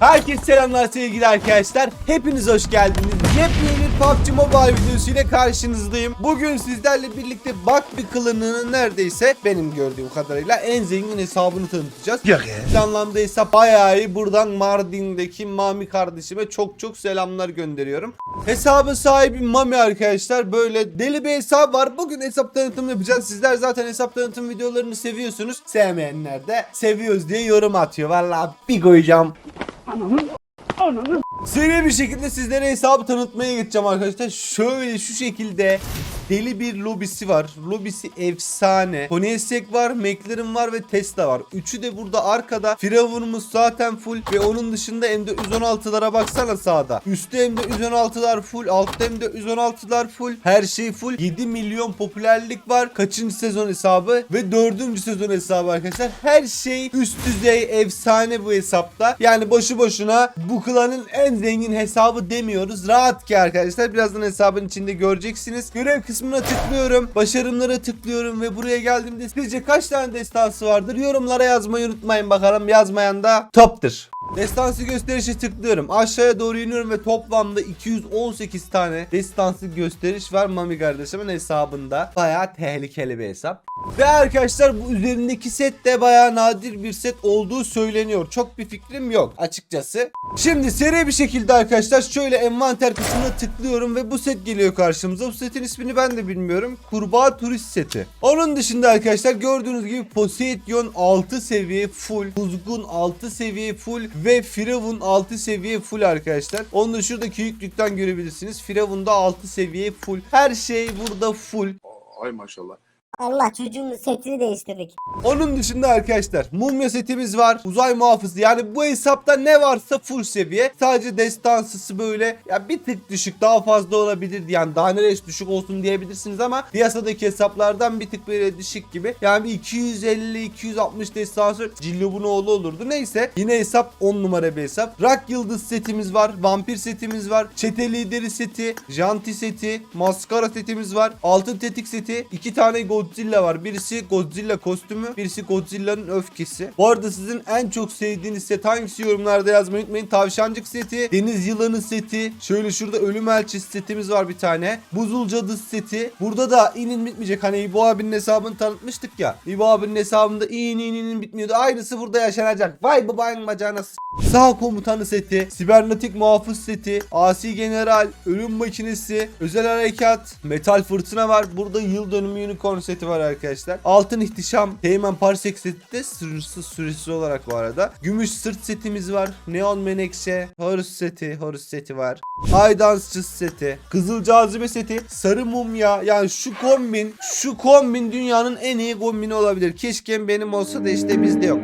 Herkese selamlar sevgili arkadaşlar. Hepiniz hoş geldiniz. Yepyeni bir PUBG Mobile videosu ile karşınızdayım. Bugün sizlerle birlikte bak bir kılığının neredeyse benim gördüğüm kadarıyla en zengin hesabını tanıtacağız. Yok Bir anlamda hesap bayağı iyi. Buradan Mardin'deki Mami kardeşime çok çok selamlar gönderiyorum. Hesabın sahibi Mami arkadaşlar. Böyle deli bir hesap var. Bugün hesap tanıtımı yapacağız. Sizler zaten hesap tanıtım videolarını seviyorsunuz. Sevmeyenler de seviyoruz diye yorum atıyor. Vallahi bir koyacağım. Seri bir şekilde sizlere hesabı tanıtmaya geçeceğim arkadaşlar. Şöyle şu şekilde deli bir lobisi var. Lobisi efsane. Ponyesek var, McLaren var ve Tesla var. Üçü de burada arkada. Firavunumuz zaten full ve onun dışında M416'lara baksana sağda. Üstte M416'lar full, altta M416'lar full. Her şey full. 7 milyon popülerlik var. Kaçıncı sezon hesabı ve dördüncü sezon hesabı arkadaşlar. Her şey üst düzey efsane bu hesapta. Yani boşu boşuna bu klanın en zengin hesabı demiyoruz. Rahat ki arkadaşlar. Birazdan hesabın içinde göreceksiniz. Görev kısmına tıklıyorum. Başarımlara tıklıyorum ve buraya geldiğimde sizce kaç tane destansı vardır? Yorumlara yazmayı unutmayın bakalım. Yazmayan da toptur. Destansı gösterişe tıklıyorum. Aşağıya doğru iniyorum ve toplamda 218 tane destansı gösteriş var Mami kardeşimin hesabında. Bayağı tehlikeli bir hesap. Ve arkadaşlar bu üzerindeki set de bayağı nadir bir set olduğu söyleniyor. Çok bir fikrim yok açıkçası. Şimdi seri bir şekilde arkadaşlar şöyle envanter kısmına tıklıyorum ve bu set geliyor karşımıza. Bu setin ismini ben de bilmiyorum. Kurbağa turist seti. Onun dışında arkadaşlar gördüğünüz gibi Poseidon 6 seviye full. Kuzgun 6 seviye full ve Firavun 6 seviye full arkadaşlar. Onu da şuradaki yüklükten görebilirsiniz. Firavun da 6 seviye full. Her şey burada full. Ay maşallah. Allah çocuğun setini değiştirdik. Onun dışında arkadaşlar mumya setimiz var. Uzay muhafızı yani bu hesapta ne varsa full seviye. Sadece destansısı böyle ya bir tık düşük daha fazla olabilir yani daha neresi düşük olsun diyebilirsiniz ama piyasadaki hesaplardan bir tık böyle düşük gibi. Yani bir 250-260 destansı Cillobunoğlu olurdu. Neyse yine hesap 10 numara bir hesap. Rock Yıldız setimiz var. Vampir setimiz var. Çete lideri seti. Janti seti. Maskara setimiz var. Altın tetik seti. iki tane Godzilla var. Birisi Godzilla kostümü. Birisi Godzilla'nın öfkesi. Bu arada sizin en çok sevdiğiniz set hangisi yorumlarda yazmayı unutmayın. Tavşancık seti. Deniz yılanı seti. Şöyle şurada ölüm elçisi setimiz var bir tane. Buzul cadı seti. Burada da inin bitmeyecek. Hani İbo abinin hesabını tanıtmıştık ya. İbo abinin hesabında in in in bitmiyordu. Aynısı burada yaşanacak. Vay babanın bacağına s- Sağ komutanı seti, sibernetik muhafız seti, asi general, ölüm makinesi, özel harekat, metal fırtına var. Burada yıl dönümü unicorn seti var arkadaşlar. Altın ihtişam, Teğmen parsek seti de sınırsız süresiz olarak bu arada. Gümüş sırt setimiz var. Neon menekşe, Horus seti, Horus seti var. Ay dansçısı seti, kızıl cazibe seti, sarı mumya. Yani şu kombin, şu kombin dünyanın en iyi kombini olabilir. Keşke benim olsa da işte bizde yok.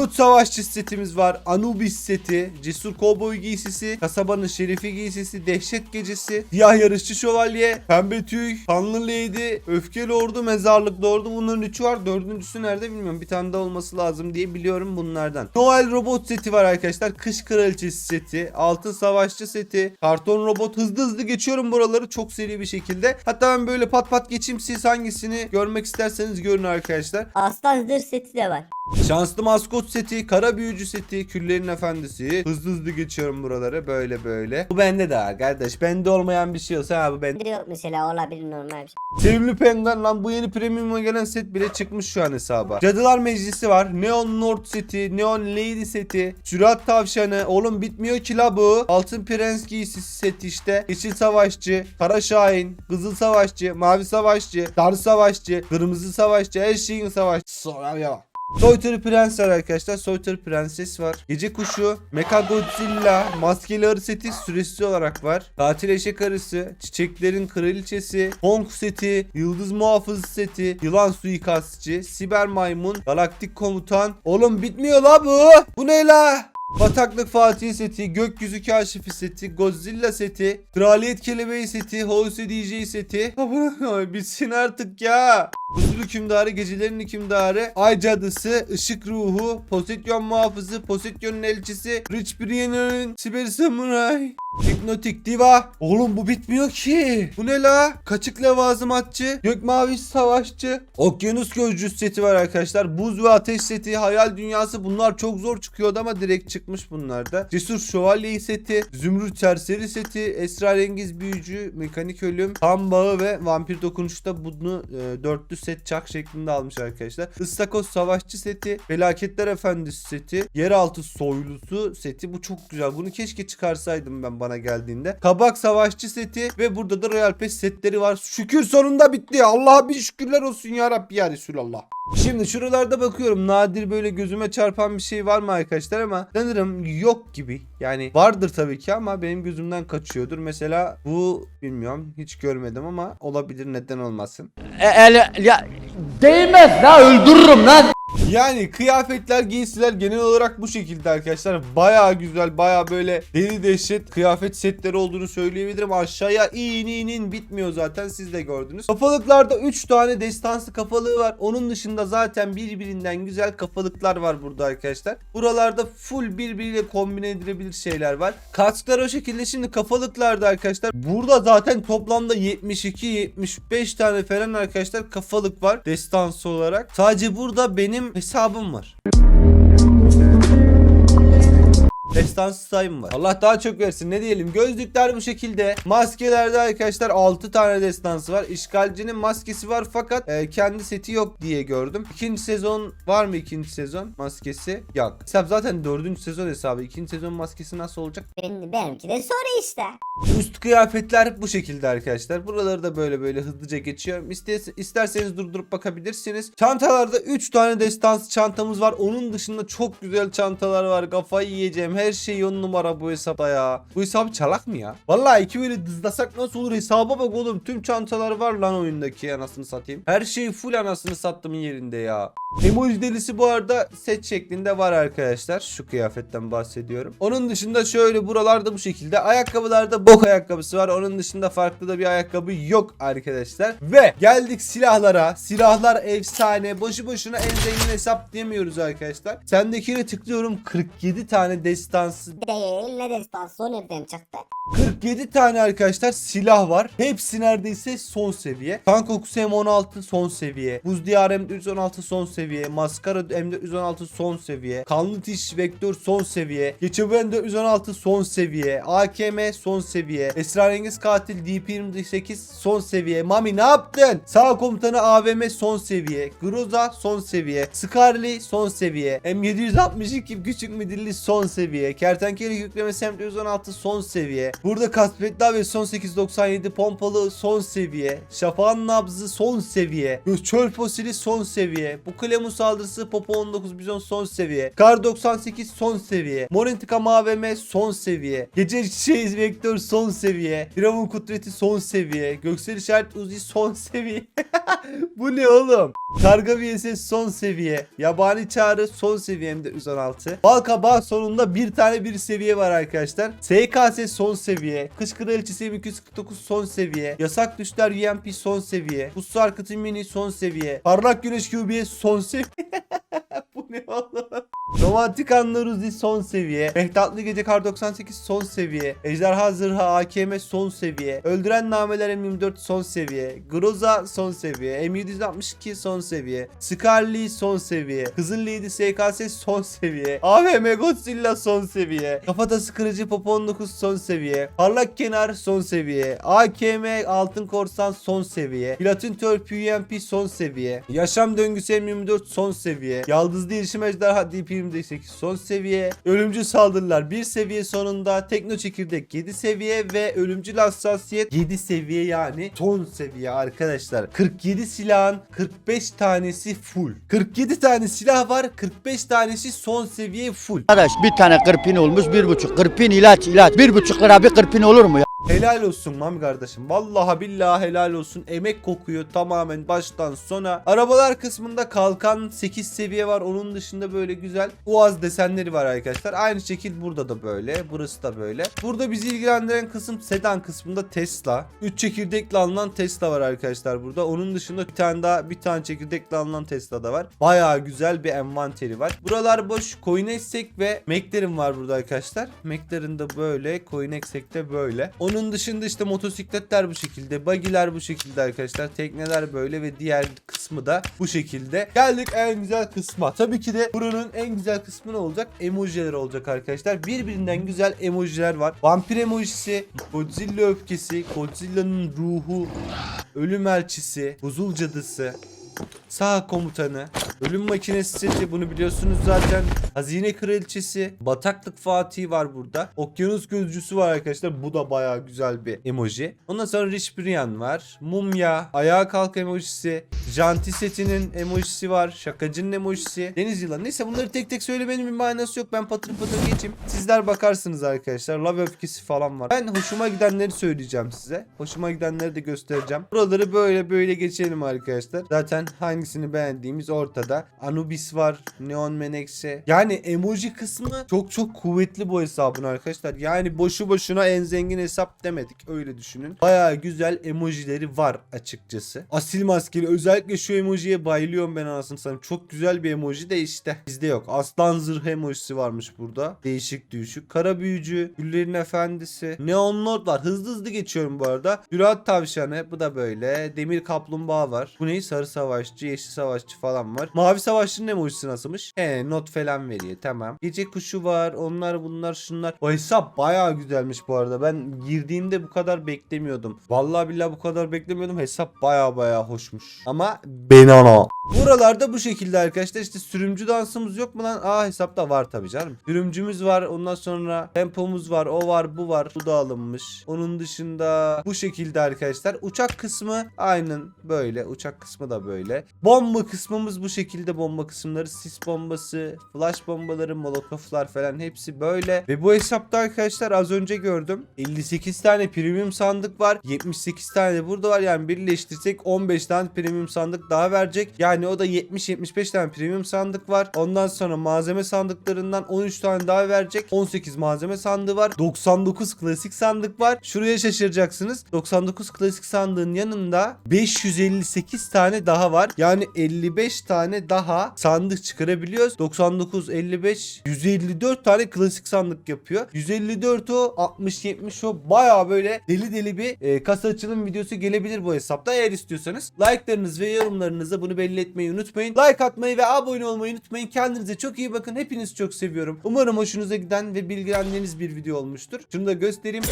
Nut Savaşçı setimiz var. Anubis seti, Cesur Kovboy giysisi, Kasabanın Şerifi giysisi, Dehşet Gecesi, Siyah Yarışçı Şövalye, Pembe Tüy, Kanlı Lady, Öfkeli Ordu, Mezarlıklı Ordu. Bunların üçü var. Dördüncüsü nerede bilmiyorum. Bir tane daha olması lazım diye biliyorum bunlardan. Noel Robot seti var arkadaşlar. Kış Kraliçesi seti, Altın Savaşçı seti, Karton Robot. Hızlı hızlı geçiyorum buraları çok seri bir şekilde. Hatta ben böyle pat pat geçeyim. Siz hangisini görmek isterseniz görün arkadaşlar. Aslan zırh seti de var. Şanslı maskot seti, kara büyücü seti, küllerin efendisi. Hızlı hızlı geçiyorum buraları böyle böyle. Bu bende de var kardeş. Bende olmayan bir şey olsa bende. Biri yok mesela olabilir normal bir şey. Sevimli penguen lan bu yeni premium'a gelen set bile çıkmış şu an hesaba. Cadılar Meclisi var. Neon Lord seti, Neon Lady seti, Sürat Tavşanı. Oğlum bitmiyor ki la bu. Altın Prens giysisi seti işte. Yeşil Savaşçı, Kara Şahin, Kızıl Savaşçı, Mavi Savaşçı, Sarı Savaşçı, Kırmızı Savaşçı, her şeyin savaşçısı. Sonra ya. Soytarı Prens var arkadaşlar. Soytarı Prenses var. Gece Kuşu, Mecha Godzilla, Maskeli Arı seti süresiz olarak var. Katil Eşek Arısı, Çiçeklerin Kraliçesi, Kong seti, Yıldız Muhafız seti, Yılan Suikastçı, Siber Maymun, Galaktik Komutan. Oğlum bitmiyor la bu. Bu ne la? Bataklık Fatih seti, Gökyüzü Kaşifi seti, Godzilla seti, Kraliyet Kelebeği seti, Hose DJ seti. Bitsin artık ya. Huzur hükümdarı, gecelerin hükümdarı, Ay cadısı, ışık ruhu, Poseidon muhafızı, Poseidon'un elçisi, Rich Brianner'ın Siber Samurai, Hipnotik Diva. Oğlum bu bitmiyor ki. Bu ne la? Kaçık levazımatçı, gök mavi savaşçı, okyanus gözcüsü seti var arkadaşlar. Buz ve ateş seti, hayal dünyası bunlar çok zor çıkıyordu ama direkt çıkmış bunlar da. Cesur şövalye seti, zümrüt serseri seti, esrarengiz büyücü, mekanik ölüm, kan bağı ve vampir dokunuşta bunu e, dörtlü set çak şeklinde almış arkadaşlar. Istakoz savaşçı seti, felaketler efendisi seti, yeraltı soylusu seti. Bu çok güzel. Bunu keşke çıkarsaydım ben bana geldiğinde. Kabak savaşçı seti ve burada da Royal Pass setleri var. Şükür sonunda bitti. Allah'a bir şükürler olsun ya Rabbi ya Resulallah. Şimdi şuralarda bakıyorum nadir böyle gözüme çarpan bir şey var mı arkadaşlar ama sanırım yok gibi. Yani vardır tabii ki ama benim gözümden kaçıyordur. Mesela bu bilmiyorum hiç görmedim ama olabilir neden olmasın. E, el, ya, değmez la öldürürüm lan. Yani kıyafetler, giysiler genel olarak bu şekilde arkadaşlar. Baya güzel, baya böyle deli dehşet kıyafet setleri olduğunu söyleyebilirim. Aşağıya in in bitmiyor zaten siz de gördünüz. Kafalıklarda 3 tane destansı kafalığı var. Onun dışında zaten birbirinden güzel kafalıklar var burada arkadaşlar. Buralarda full birbiriyle kombine edilebilir şeyler var. Kasklar o şekilde şimdi kafalıklarda arkadaşlar. Burada zaten toplamda 72-75 tane falan arkadaşlar kafalık var destansı olarak. Sadece burada benim hesabım var. Destansı sayım var. Allah daha çok versin ne diyelim. Gözlükler bu şekilde. Maskelerde arkadaşlar 6 tane destansı var. İşgalcinin maskesi var fakat e, kendi seti yok diye gördüm. İkinci sezon var mı ikinci sezon maskesi? Yok. Hesap zaten dördüncü sezon hesabı. İkinci sezon maskesi nasıl olacak? Benim, benimki de soru işte. Üst kıyafetler bu şekilde arkadaşlar. Buraları da böyle böyle hızlıca geçiyorum. İste- isterseniz durdurup bakabilirsiniz. Çantalarda 3 tane destansı çantamız var. Onun dışında çok güzel çantalar var. Kafayı yiyeceğim. Her şey on numara bu hesapta ya. Bu hesabı çalak mı ya? Vallahi iki böyle dızlasak nasıl olur? Hesaba bak oğlum. Tüm çantalar var lan oyundaki anasını satayım. Her şey full anasını sattım yerinde ya. Emoji delisi bu arada set şeklinde var arkadaşlar. Şu kıyafetten bahsediyorum. Onun dışında şöyle buralarda bu şekilde. Ayakkabılarda bok ayakkabısı var. Onun dışında farklı da bir ayakkabı yok arkadaşlar. Ve geldik silahlara. Silahlar efsane. Boşu boşuna en zengin hesap demiyoruz arkadaşlar. Sendekine tıklıyorum. 47 tane destansı Değil ne destansı o nereden çıktı? 47 tane arkadaşlar silah var. Hepsi neredeyse son seviye. Tank kokusu M16 son seviye. Buz diyarı M416 son seviye. Maskara M416 son seviye. Kanlı tiş vektör son seviye. Geçebilen M416 son seviye. AKM son seviye. Esrarengiz katil DP28 son seviye. Mami ne yaptın? Sağ komutanı AVM son seviye. Groza son seviye. Scarly son seviye. M762 küçük midilli son seviye. Kertenkele yüklemesi M416 son seviye. Burada Kaspetler ve son 897 pompalı son seviye. Şafağın nabzı son seviye. Çöl fosili son seviye. Bu Klemus saldırısı Popo 19 bizon son seviye. Kar 98 son seviye. Morintika AVM son seviye. Gece çiçeği vektör son seviye. Firavun kudreti son seviye. Göksel işaret uzi son seviye. Bu ne oğlum? Karga VSS son seviye. Yabani çağrı son seviyemde 116. Balkabağ sonunda bir tane bir seviye var arkadaşlar. SKS son seviye. Kış Kraliçesi 249 son seviye. Yasak düşler UMP son seviye. Buz sarkıtı mini son seviye. Parlak güneş QBS son seviye. Ne oğlum? Romantik anlar Uzi son seviye. Mehtatlı Gece Kar 98 son seviye. Ejderha Zırha AKM son seviye. Öldüren Nameler M24 son seviye. Groza son seviye. M762 son seviye. Scarly son seviye. Kızıl Lady SKS son seviye. AVM Godzilla son seviye. Kafatası Kırıcı Popo 19 son seviye. Parlak Kenar son seviye. AKM Altın Korsan son seviye. Platin Törp UMP son seviye. Yaşam Döngüsü M24 son seviye. Yaldızlı Erişim Ejderha DP28 son seviye. Ölümcül Saldırılar 1 seviye sonunda. Tekno Çekirdek 7 seviye ve Ölümcül Hassasiyet 7 seviye yani son seviye arkadaşlar. 47 silahın 45 tanesi full. 47 tane silah var 45 tanesi son seviye full. Arkadaş bir tane kırpin olmuş bir buçuk. Kırpin ilaç ilaç. Bir buçuk lira bir kırpin olur mu ya? Helal olsun Mami kardeşim. Vallahi billahi helal olsun. Emek kokuyor tamamen baştan sona. Arabalar kısmında kalkan 8 seviye var. Onun dışında böyle güzel uaz desenleri var arkadaşlar. Aynı şekil burada da böyle. Burası da böyle. Burada bizi ilgilendiren kısım sedan kısmında Tesla. 3 çekirdekle alınan Tesla var arkadaşlar burada. Onun dışında bir tane daha bir tane çekirdekle alınan Tesla da var. Bayağı güzel bir envanteri var. Buralar boş. Koenigsegg ve McLaren var burada arkadaşlar. McLaren de böyle. Koenigsegg de böyle. Onun dışında işte motosikletler bu şekilde. Buggy'ler bu şekilde arkadaşlar. Tekneler böyle ve diğer kısmı da bu şekilde. Geldik en güzel kısma. Tabii ki de buranın en güzel kısmı ne olacak? Emojiler olacak arkadaşlar. Birbirinden güzel emojiler var. Vampir emojisi, Godzilla öfkesi, Godzilla'nın ruhu, ölüm elçisi, buzul cadısı, Sağ komutanı, ölüm makinesi seti bunu biliyorsunuz zaten. Hazine kraliçesi, bataklık Fatih var burada. Okyanus gözcüsü var arkadaşlar. Bu da bayağı güzel bir emoji. Ondan sonra Rich Brian var. Mumya, ayağa kalk emojisi. Janti setinin emojisi var. Şakacının emojisi. Deniz yılanı. Neyse bunları tek tek söylemenin bir manası yok. Ben patır patır geçeyim. Sizler bakarsınız arkadaşlar. Love öfkesi falan var. Ben hoşuma gidenleri söyleyeceğim size. Hoşuma gidenleri de göstereceğim. Buraları böyle böyle geçelim arkadaşlar. Zaten hangisini beğendiğimiz ortada. Anubis var. Neon Menekşe. Yani emoji kısmı çok çok kuvvetli bu hesabın arkadaşlar. Yani boşu boşuna en zengin hesap demedik. Öyle düşünün. Baya güzel emojileri var açıkçası. Asil maskeli. Özellikle şu emojiye bayılıyorum ben anasını satayım. Çok güzel bir emoji de işte. Bizde yok. Aslan zırh emojisi varmış burada. Değişik düşük. Kara büyücü. Güllerin efendisi. Neon Lord var. Hızlı hızlı geçiyorum bu arada. Dürat tavşanı. Bu da böyle. Demir kaplumbağa var. Bu ne? Sarı savaşçı, yeşil savaşçı falan var. Mavi savaşçının emojisi nasılmış? He not falan veriyor. Tamam. Gece kuşu var. Onlar bunlar şunlar. O hesap bayağı güzelmiş bu arada. Ben girdiğimde bu kadar beklemiyordum. Vallahi billahi bu kadar beklemiyordum. Hesap bayağı bayağı hoşmuş. Ama benana. Buralarda bu şekilde arkadaşlar işte sürümcü dansımız yok mu lan? Aa hesapta var tabii canım. Sürümcümüz var. Ondan sonra tempomuz var. O var bu var. Bu da alınmış. Onun dışında bu şekilde arkadaşlar. Uçak kısmı aynen böyle. Uçak kısmı da böyle. Bomba kısmımız bu şekilde bomba kısımları. Sis bombası, flash bombaları, molotoflar falan hepsi böyle. Ve bu hesapta arkadaşlar az önce gördüm. 58 tane premium sandık var. 78 tane burada var. Yani birleştirsek 15 tane premium sandık daha verecek. Yani o da 70-75 tane premium sandık var. Ondan sonra malzeme sandıklarından 13 tane daha verecek. 18 malzeme sandığı var. 99 klasik sandık var. Şuraya şaşıracaksınız. 99 klasik sandığın yanında 558 tane daha var. Yani 55 tane daha sandık çıkarabiliyoruz. 99, 55, 154 tane klasik sandık yapıyor. 154 o, 60, 70 o. Baya böyle deli deli bir e, kasa açılım videosu gelebilir bu hesapta. Eğer istiyorsanız like'larınız ve yorumlarınızla bunu belli etmeyi unutmayın. Like atmayı ve abone olmayı unutmayın. Kendinize çok iyi bakın. Hepinizi çok seviyorum. Umarım hoşunuza giden ve bilgilendiğiniz bir video olmuştur. Şunu da göstereyim.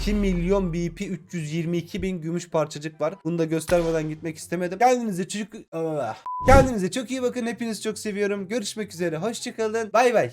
2 milyon BP 322 bin gümüş parçacık var. Bunu da göstermeden gitmek istemedim. Kendinize çocuk... Ah. Kendinize çok iyi bakın. Hepinizi çok seviyorum. Görüşmek üzere. Hoşçakalın. Bay bay.